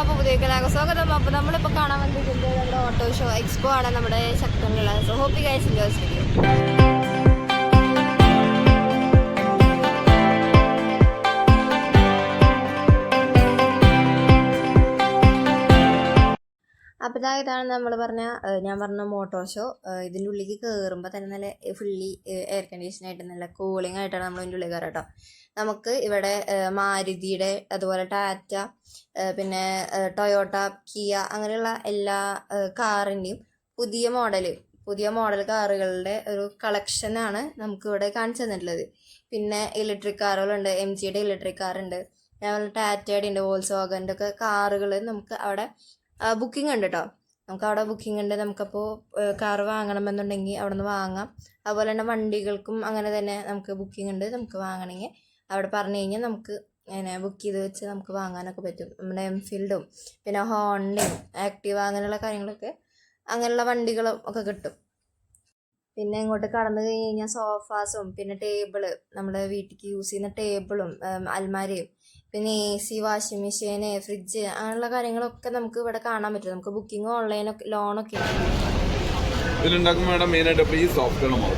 അപ്പോൾ പുതിയ സ്വാഗതം. അപ്പോൾ നമ്മളിപ്പോൾ കാണാൻ വന്നിരിക്കുന്നത് നമ്മുടെ ഓട്ടോ ഷോ എക്സ്പോ ആണ് നമ്മുടെ ശക്തങ്ങൾ so happy guys enjoy video ഇതാണ് നമ്മൾ പറഞ്ഞ ഞാൻ പറഞ്ഞ മോട്ടോർ ഷോ ഇതിന്റെ ഉള്ളിലേക്ക് കയറുമ്പോൾ തന്നെ നല്ല ഫുള്ളി എയർ കണ്ടീഷൻ ആയിട്ട് നല്ല കൂളിംഗ് ആയിട്ടാണ് നമ്മൾ ഇതിന്റെ ഉള്ളിൽ കയറുക കേട്ടോ നമുക്ക് ഇവിടെ മാരുതിയുടെ അതുപോലെ ടാറ്റ പിന്നെ ടൊയോട്ട കിയ അങ്ങനെയുള്ള എല്ലാ കാറിന്റെയും പുതിയ മോഡൽ പുതിയ മോഡൽ കാറുകളുടെ ഒരു കളക്ഷനാണ് നമുക്ക് ഇവിടെ കാണിച്ചു തന്നിട്ടുള്ളത്. പിന്നെ ഇലക്ട്രിക് കാറുകളുണ്ട് എം ജിയുടെ ഇലക്ട്രിക് കാറുണ്ട്. അതുപോലെ ടാറ്റയുടെ ഉണ്ട് വോൾസ് വാഗന്റെ ഒക്കെ കാറുകൾ നമുക്ക് അവിടെ ബുക്കിംഗ് ഉണ്ട് കേട്ടോ നമുക്ക് അവിടെ ബുക്കിംഗ് ഉണ്ട് നമുക്കപ്പോൾ കാർ വാങ്ങണമെന്നുണ്ടെങ്കിൽ അവിടെ നിന്ന് വാങ്ങാം. അതുപോലെ തന്നെ വണ്ടികൾക്കും അങ്ങനെ തന്നെ നമുക്ക് ബുക്കിംഗ് ഉണ്ട്. നമുക്ക് വാങ്ങണമെങ്കിൽ അവിടെ പറഞ്ഞു കഴിഞ്ഞാൽ നമുക്ക് അങ്ങനെ ബുക്ക് ചെയ്ത് വെച്ച് നമുക്ക് വാങ്ങാനൊക്കെ പറ്റും. നമ്മുടെ എംഫീൽഡും പിന്നെ ഹോണ്ടയും ആക്റ്റീവ അങ്ങനെയുള്ള കാര്യങ്ങളൊക്കെ അങ്ങനെയുള്ള വണ്ടികളും ഒക്കെ കിട്ടും. പിന്നെ ഇങ്ങോട്ട് കടന്നു കഴിഞ്ഞ് കഴിഞ്ഞാൽ സോഫാസും പിന്നെ ടേബിൾ നമ്മുടെ വീട്ടിലേക്ക് യൂസ് ചെയ്യുന്ന ടേബിളും അൽമാരയും പിന്നെ A C washing machine fridge അങ്ങനെയുള്ള കാര്യങ്ങളൊക്കെ നമുക്ക് ഇവിടെ കാണാൻ പറ്റും. നമുക്ക് ബുക്കിംഗ് ഓൺലൈനൊക്കെ ലോണൊക്കെ ഈ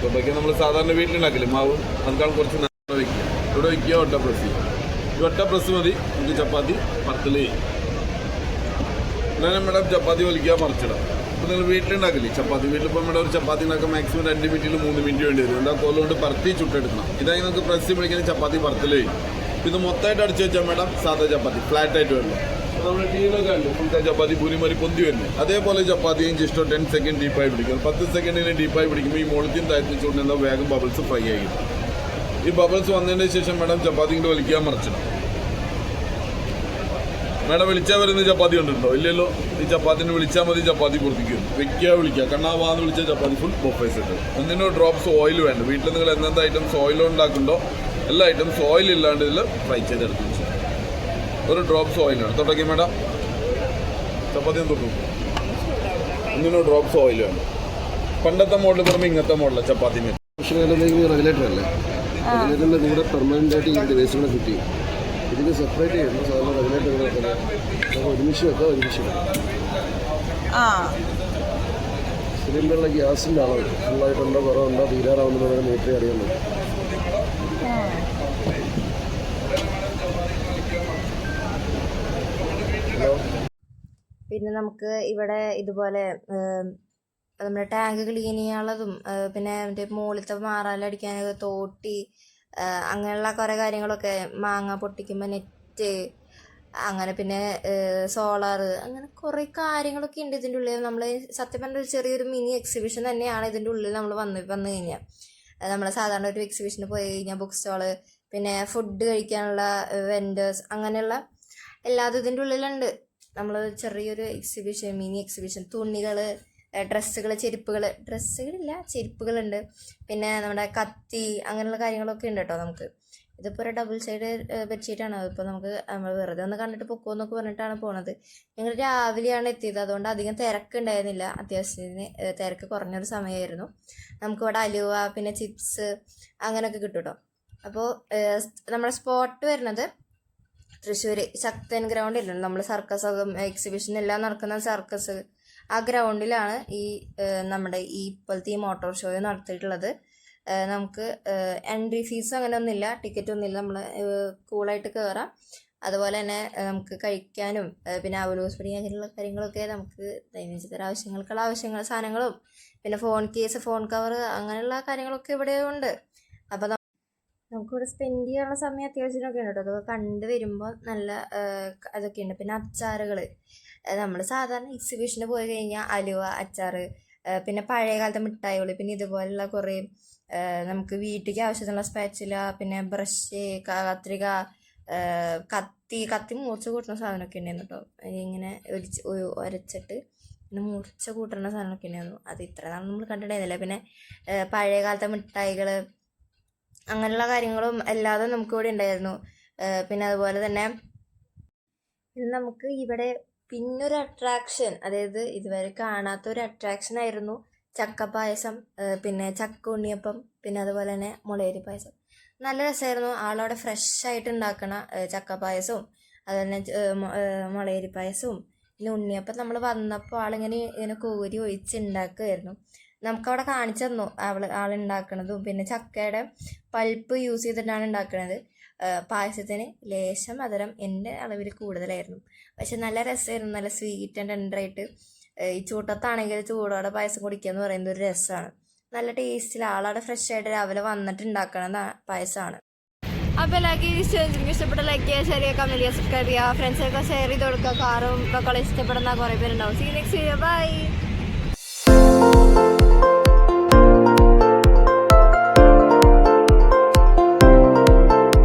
ആണ് നമ്മൾ സാധാരണ കുറച്ച് മതി. ചപ്പാത്തി പത്തിൽ അങ്ങനെ മേഡം ചപ്പാത്തി വലിക്കുക മറിച്ചിടാം ഇപ്പോൾ നിങ്ങൾ വീട്ടിലുണ്ടാക്കില്ലേ? ചപ്പാത്തി. വീട്ടിലിപ്പോൾ നമ്മുടെ ഒരു ചപ്പാത്തി ഉണ്ടാക്കാൻ മാക്സിമം രണ്ട് മിനിറ്റിൽ മൂന്ന് മിനിറ്റ് വേണ്ടി വരും. എന്താ കോലുകൊണ്ട് പറത്തി ചുട്ടെടുക്കണം. ഇതായി നമുക്ക് പ്രസ് വിളിക്കുന്ന ചപ്പാത്തി പറത്തിൽ ചെയ്യും ഇത് മൊത്തമായിട്ട് അടിച്ചു വെച്ചാൽ മേഡം സാധാ ചപ്പാത്തി ഫ്ലാറ്റ് ആയിട്ട് വരണം നമ്മുടെ ടീയിലൊക്കെ ഉണ്ട് ഫുൾ ചപ്പാത്തി പൂരിമരി പൊന്തി വരുന്നത് അതേപോലെ ചപ്പാത്തിയും ഇഷ്ടം ടെൻ സെക്കൻഡ് ഡീപ്പായി പിടിക്കും. പത്ത് സെക്കൻഡിന് ഡീപ്പായി പിടിക്കുമ്പോൾ ഈ മുളത്തിൻ താഴ്ത്തി ചൂടുന്ന വേഗം ബബിൾസ് ഫ്രൈ ആയി ഈ ബബിൾസ് വന്നതിന് ശേഷം മേഡം ചപ്പാത്തി കൊണ്ട് വലിക്കാൻ മറിച്ചിടും. മേഡം വിളിച്ചാൽ വരുന്ന ചപ്പാത്തി കണ്ടിട്ടോ ഇല്ലല്ലോ. ഈ ചപ്പാത്തിന് വിളിച്ചാൽ മതി ചപ്പാത്തി കൊടുത്തിരിക്കും വെക്കുക വിളിക്കുക കണ്ണാവാന്ന് വിളിച്ച ചപ്പാത്തി ഫുൾ ബൊഫേസ് ഉണ്ട് ഒന്നിനോ ഡ്രോപ്സ് ഓയിൽ വേണ്ട. വീട്ടിൽ നിങ്ങൾ എന്തെന്ത് ഐറ്റംസ് ഓയിൽ ഉണ്ടാക്കുന്നുണ്ടോ? എല്ലാ ഐറ്റംസ് ഓയിൽ ഇല്ലാണ്ട് ഇതിൽ ഫ്രൈ ചെയ്തെടുത്ത് വെച്ചു ഒരു ഡ്രോപ്സ് ഓയിലാണ് തൊട്ടൊക്കെ മേഡം. ചപ്പാത്തി തൊട്ടു ഒന്നിനോ ഡ്രോപ്സ് ഓയിൽ വേണം. പണ്ടത്തെ മോഡൽ പറയുമ്പോൾ ഇങ്ങനത്തെ മോഡലാണ് ചപ്പാത്തി റെഗുലേറ്റർ അല്ലേ റെഗുലേറ്ററിന്റെ കൂടെ പെർമനന്റ് ആയിട്ട് ഈ ഡിവൈസ് കൂടെ ഫിറ്റ് ചെയ്യും ഇതിന് സെപ്പറേറ്റ് ചെയ്യുമ്പോൾ സാധാരണ റെഗുലേറ്റർ ഒരുമിച്ച് വെക്കാം ഒരുമിച്ച് ആ. സിലിണ്ടറിലെ ഗ്യാസിന്റെ അളവ് ഫുള്ളായിട്ടുണ്ടോ കുറവുണ്ടോ തീരാറാവുന്ന വരെ മീറ്റർ അറിയാൻ പറ്റും പിന്നെ നമുക്ക് ഇവിടെ ഇതുപോലെ നമ്മുടെ ടാങ്ക് ക്ലീൻ ചെയ്യാനുള്ളതും പിന്നെ മറ്റേ മുകളിലത്തെ മാറാലടിക്കാനൊക്കെ തോട്ടി അങ്ങനെയുള്ള കുറേ കാര്യങ്ങളൊക്കെ മാങ്ങ പൊട്ടിക്കുമ്പോൾ നെറ്റ് അങ്ങനെ പിന്നെ സോളാർ അങ്ങനെ കുറേ കാര്യങ്ങളൊക്കെ ഉണ്ട് ഇതിന്റെ ഉള്ളിൽ നമ്മൾ സത്യം പറഞ്ഞ ചെറിയൊരു മിനി എക്സിബിഷൻ തന്നെയാണ് ഇതിന്റെ ഉള്ളിൽ നമ്മൾ വന്ന് വന്നു കഴിഞ്ഞാൽ നമ്മൾ സാധാരണ ഒരു എക്സിബിഷന് പോയി കഴിഞ്ഞാൽ ബുക്ക് സ്റ്റാൾ പിന്നെ ഫുഡ് കഴിക്കാനുള്ള വെൻഡേഴ്സ് അങ്ങനെയുള്ള എല്ലാതും ഇതിന്റെ ഉള്ളിലുണ്ട്. നമ്മൾ ചെറിയൊരു എക്സിബിഷൻ മിനി എക്സിബിഷൻ തുണികൾ ഡ്രസ്സുകൾ ചെരുപ്പുകൾ ഡ്രസ്സുകളില്ല ചെരുപ്പുകളുണ്ട്. പിന്നെ നമ്മുടെ കത്തി അങ്ങനെയുള്ള കാര്യങ്ങളൊക്കെ ഉണ്ട് കേട്ടോ നമുക്ക്. ഇതിപ്പോൾ ഒരു ഡബിൾ സൈഡ് ബെഡ്ഷീറ്റാണ് ഇപ്പോൾ നമുക്ക് നമ്മൾ വെറുതെ ഒന്ന് കണ്ടിട്ട് പൊക്കോ എന്നൊക്കെ പറഞ്ഞിട്ടാണ് പോണത്. ഞങ്ങൾ രാവിലെയാണ് എത്തിയത്. അതുകൊണ്ട് അധികം തിരക്ക് ഉണ്ടായിരുന്നില്ല. അത്യാവശ്യത്തിന് തിരക്ക് കുറഞ്ഞൊരു സമയമായിരുന്നു നമുക്ക് നമുക്കിവിടെ അലുവ പിന്നെ ചിപ്സ് അങ്ങനെയൊക്കെ കിട്ടും കേട്ടോ അപ്പോൾ നമ്മുടെ സ്പോട്ട് വരുന്നത് തൃശ്ശൂർ ശക്തൻ ഗ്രൗണ്ടിലുണ്ട് നമ്മൾ സർക്കസ് എക്സിബിഷൻ എല്ലാം നടക്കുന്ന സർക്കസ് ആ ഗ്രൗണ്ടിലാണ് ഈ നമ്മുടെ ഈ ഇപ്പോഴത്തെ ഈ മോട്ടോർ ഷോ നടത്തിയിട്ടുള്ളത്. നമുക്ക് എൻട്രി ഫീസ് അങ്ങനെ ഒന്നുമില്ല ടിക്കറ്റ് ഒന്നുമില്ല. നമ്മൾ കൂളായിട്ട് കയറാം അതുപോലെ തന്നെ നമുക്ക് കഴിക്കാനും പിന്നെ അവലൂസ് പൊടി അങ്ങനെയുള്ള കാര്യങ്ങളൊക്കെ നമുക്ക് ദൈനംദിന ആവശ്യങ്ങൾക്കുള്ള ആവശ്യങ്ങൾ സാധനങ്ങളും പിന്നെ ഫോൺ കേസ് ഫോൺ കവർ അങ്ങനെയുള്ള കാര്യങ്ങളൊക്കെ ഇവിടെ ഉണ്ട്. അപ്പോൾ നമുക്കിവിടെ സ്പെൻഡ് ചെയ്യാനുള്ള സമയം അത്യാവശ്യമൊക്കെ ഉണ്ട് കേട്ടോ. അതൊക്കെ കണ്ട് വരുമ്പോൾ നല്ല അതൊക്കെ ഉണ്ട്. പിന്നെ അച്ചാറുകൾ നമ്മൾ സാധാരണ എക്സിബിഷന് പോയി കഴിഞ്ഞാൽ അലുവ അച്ചാറ് പിന്നെ പഴയ കാലത്തെ മിഠായികൾ പിന്നെ ഇതുപോലുള്ള കുറേ നമുക്ക് വീട്ടിലേക്ക് ആവശ്യത്തിനുള്ള സ്പാച്ചില പിന്നെ ബ്രഷ് കത്രിക കത്തി കത്തി മൂർച്ച കൂട്ടുന്ന സാധനമൊക്കെ ഉണ്ടായിരുന്നു കേട്ടോ ഇങ്ങനെ ഒരിച്ച് ഒരച്ചിട്ട് പിന്നെ മൂർച്ച കൂട്ടുന്ന സാധനമൊക്കെ ഉണ്ടായിരുന്നു അത് ഇത്ര നാൾ നമ്മൾ കണ്ടിട്ടുണ്ടായിരുന്നില്ല. പിന്നെ പഴയ കാലത്തെ മിഠായികൾ അങ്ങനെയുള്ള കാര്യങ്ങളും എല്ലാതും നമുക്ക് ഇവിടെ ഉണ്ടായിരുന്നു. പിന്നെ അതുപോലെ തന്നെ ഇത് നമുക്ക് ഇവിടെ പിന്നൊരു അട്രാക്ഷൻ അതായത് ഇതുവരെ കാണാത്ത ഒരു അട്രാക്ഷൻ ആയിരുന്നു ചക്ക പായസം പിന്നെ ചക്ക ഉണ്ണിയപ്പം പിന്നെ അതുപോലെ തന്നെ മുളയരി പായസം. നല്ല രസമായിരുന്നു ആളവിടെ ഫ്രഷ് ആയിട്ട് ഉണ്ടാക്കണ ചക്ക പായസവും അതുപോലെ മുളയരി പായസവും പിന്നെ ഉണ്ണിയപ്പം നമ്മൾ വന്നപ്പോൾ ആളിങ്ങനെ ഇങ്ങനെ കോരി ഒഴിച്ച് ഉണ്ടാക്കുമായിരുന്നു നമുക്കവിടെ കാണിച്ചു തന്നു അവൾ ആളുണ്ടാക്കണതും പിന്നെ ചക്കയുടെ പൾപ്പ് യൂസ് ചെയ്തിട്ടാണ് ഉണ്ടാക്കുന്നത് പായസത്തിന് ലേശം മധുരം എന്റെ അളവിൽ കൂടുതലായിരുന്നു. പക്ഷെ നല്ല രസമായിരുന്നു നല്ല സ്വീറ്റ് ആൻഡ് ടെൻഡറായിട്ട് ഈ ചൂട്ടത്താണെങ്കിൽ ചൂടോടെ പായസം കുടിക്കുക എന്ന് പറയുന്നത് ഒരു രസമാണ് നല്ല ടേസ്റ്റിൽ ആളവിടെ ഫ്രഷ് ആയിട്ട് രാവിലെ വന്നിട്ട് ഉണ്ടാക്കണ പായസമാണ് അപ്പോൾ എല്ലാവർക്കും ഇഷ്ടപ്പെട്ട ലൈക്ക് ചെയ്യുക ഷെയർ ചെയ്യുക കമന്റ് ചെയ്യുക സബ്സ്ക്രൈബ് ചെയ്യുക ഫ്രണ്ട്സൊക്കെ ഷെയർ ചെയ്ത് കൊടുക്കുക കാറും ഇഷ്ടപ്പെടുന്ന കുറേ പേരുണ്ടാവും. See next by